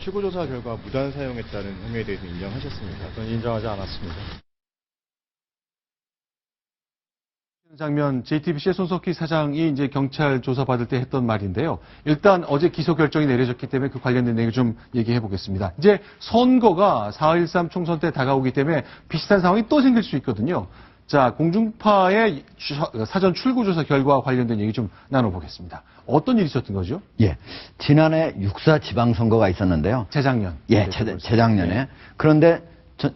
출구조사 결과 무단 사용했다는 혐의에 대해서 인정하셨습니까? 저는 인정하지 않았습니다. 장면 JTBC의 손석희 사장이 이제 경찰 조사 받을 때 했던 말인데요. 일단 어제 기소 결정이 내려졌기 때문에 그 관련된 내용 좀 얘기해 보겠습니다. 이제 선거가 4.13 총선 때 다가오기 때문에 비슷한 상황이 또 생길 수 있거든요. 자, 공중파의 주- 사전 출구조사 결과와 관련된 얘기 좀 나눠보겠습니다. 어떤 일이 있었던 거죠? 예. 지난해 육사 지방선거가 있었는데요. 재작년. 예, 네, 재. 재작년에. 네. 그런데 저-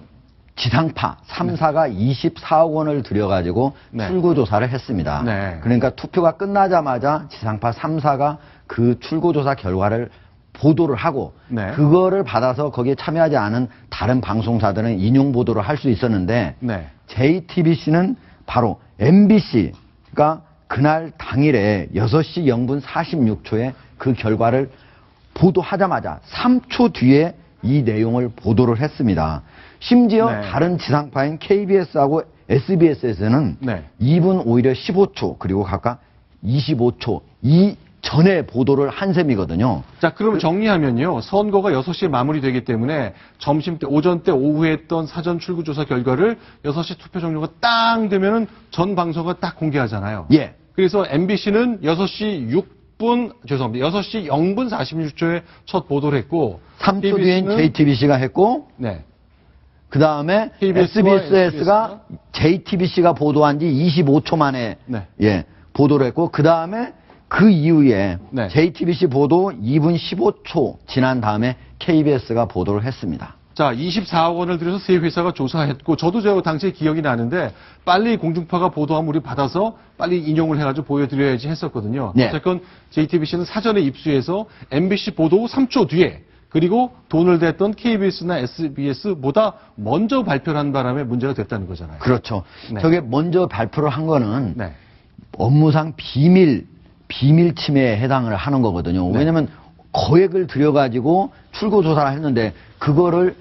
지상파 3사가 24억 원을 들여가지고 네. 출구조사를 했습니다. 네. 그러니까 투표가 끝나자마자 지상파 3사가 그 출구조사 결과를 보도를 하고 네. 그거를 받아서 거기에 참여하지 않은 다른 방송사들은 인용 보도를 할 수 있었는데 네. JTBC는 바로 MBC가 그날 당일에 6시 0분 46초에 그 결과를 보도하자마자 3초 뒤에 이 내용을 보도를 했습니다. 심지어 네. 다른 지상파인 KBS하고 SBS에서는 네. 2분 오히려 15초 그리고 각각 25초 이 전에 보도를 한 셈이거든요. 자, 그럼 정리하면요. 선거가 6시에 마무리되기 때문에 점심 때, 오전 때, 오후에 했던 사전 출구조사 결과를 6시 투표 종료가 땅 되면은 전 방송가 딱 공개하잖아요. 예. 그래서 MBC는 6시 6분, 죄송합니다. 6시 0분 46초에 첫 보도를 했고 3초 뒤엔 KBS 는 JTBC가 했고 네. 그 다음에 SBS가 JTBC가 보도한 지 25초 만에 네. 예, 보도를 했고 그 다음에 그 이후에 네. JTBC 보도 2분 15초 지난 다음에 KBS가 보도를 했습니다. 자, 24억 원을 들여서 세 회사가 조사했고, 저도 저 당시에 기억이 나는데, 빨리 공중파가 보도하면 우리 받아서 빨리 인용을 해가지고 보여드려야지 했었거든요. 네. 어쨌건 JTBC는 사전에 입수해서 MBC 보도 후 3초 뒤에, 그리고 돈을 댔던 KBS나 SBS보다 먼저 발표를 한 바람에 문제가 됐다는 거잖아요. 그렇죠. 네. 저게 먼저 발표를 한 거는 네. 업무상 비밀 비밀 침해에 해당을 하는 거거든요. 네. 왜냐하면 거액을 들여가지고 출고 조사를 했는데 그거를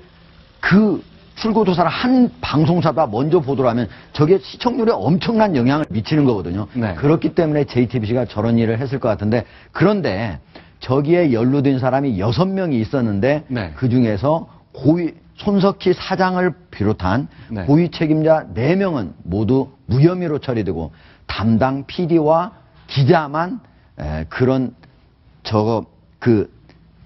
그 출고 조사를 한 방송사가 먼저 보도를 하면 저게 시청률에 엄청난 영향을 미치는 거거든요. 네. 그렇기 때문에 JTBC가 저런 일을 했을 것 같은데 그런데 저기에 연루된 사람이 여섯 명이 있었는데 네. 그 중에서 고위 손석희 사장을 비롯한 네. 고위 책임자 네명은 모두 무혐의로 처리되고 담당 PD와 기자만 에, 그런 저거 그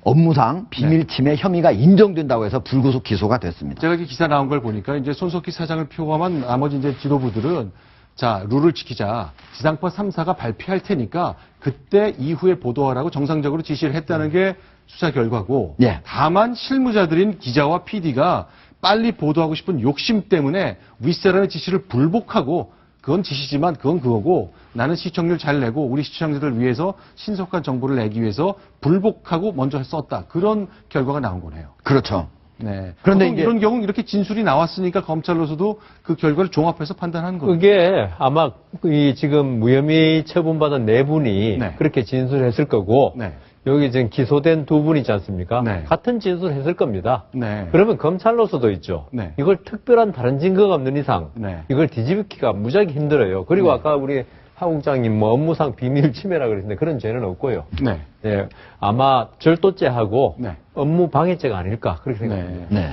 업무상 비밀 침해 혐의가 인정된다고 해서 불구속 기소가 됐습니다. 제가 이제 기사 나온 걸 보니까 이제 손석희 사장을 포함한 나머지 이제 지도부들은 자, 룰을 지키자. 지상파 3사가 발표할 테니까 그때 이후에 보도하라고 정상적으로 지시를 했다는 게 수사 결과고 예. 다만 실무자들인 기자와 PD가 빨리 보도하고 싶은 욕심 때문에 윗사람의 지시를 불복하고 그건 지시지만 그건 그거고 나는 시청률 잘 내고 우리 시청자들을 위해서 신속한 정보를 내기 위해서 불복하고 먼저 썼다. 그런 결과가 나온 거네요. 그렇죠. 네. 그런데 이제- 이런 경우 이렇게 진술이 나왔으니까 검찰로서도 그 결과를 종합해서 판단하는 거예요. 그게 아마 이 지금 무혐의 처분받은 네 분이 네. 그렇게 진술했을 거고 네. 여기 지금 기소된 두 분이지 않습니까? 네. 같은 진술했을 겁니다. 네. 그러면 검찰로서도 있죠. 네. 이걸 특별한 다른 증거가 없는 이상 네. 이걸 뒤집기가 무지하게 힘들어요. 그리고 네. 아까 우리 하국장님 뭐 업무상 비밀 침해라 그랬는데 그런 죄는 없고요. 네. 예, 아마 절도죄하고 네. 업무 방해죄가 아닐까 그렇게 생각합니다. 네.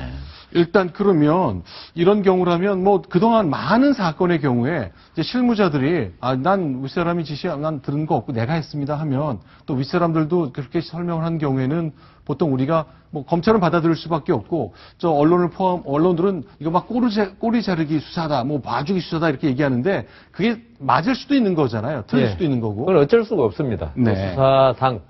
네. 일단 그러면 이런 경우라면 뭐 그동안 많은 사건의 경우에 이제 실무자들이 아 난 윗사람이 지시 난 들은 거 없고 내가 했습니다 하면 또 윗사람들도 그렇게 설명을 한 경우에는 보통 우리가 뭐 검찰은 받아들일 수밖에 없고 저 언론을 포함 언론들은 이거 막 꼬리, 자, 꼬리 자르기 수사다 뭐 봐주기 수사다 이렇게 얘기하는데 그게 맞을 수도 있는 거잖아요 틀릴 예. 수도 있는 거고 그건 어쩔 수가 없습니다. 네. 수사상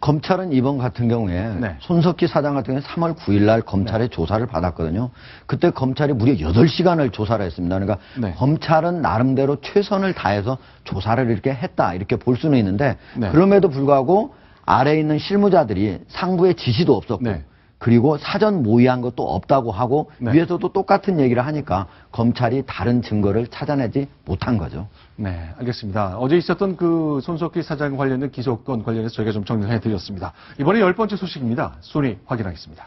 검찰은 이번 같은 경우에 네. 손석희 사장 같은 경우에 3월 9일 날 검찰의 조사를 받았거든요. 그때 검찰이 무려 8시간을 조사를 했습니다. 그러니까 네. 검찰은 나름대로 최선을 다해서 조사를 이렇게 했다. 이렇게 볼 수는 있는데 네. 그럼에도 불구하고 아래에 있는 실무자들이 상부의 지시도 없었고 네. 그리고 사전 모의한 것도 없다고 하고 네. 위에서도 똑같은 얘기를 하니까 검찰이 다른 증거를 찾아내지 못한 거죠. 네, 알겠습니다. 어제 있었던 그 손석희 사장 관련된 기소권 관련해서 저희가 좀 정리를 해드렸습니다. 이번에 열 번째 소식입니다. 순위 확인하겠습니다.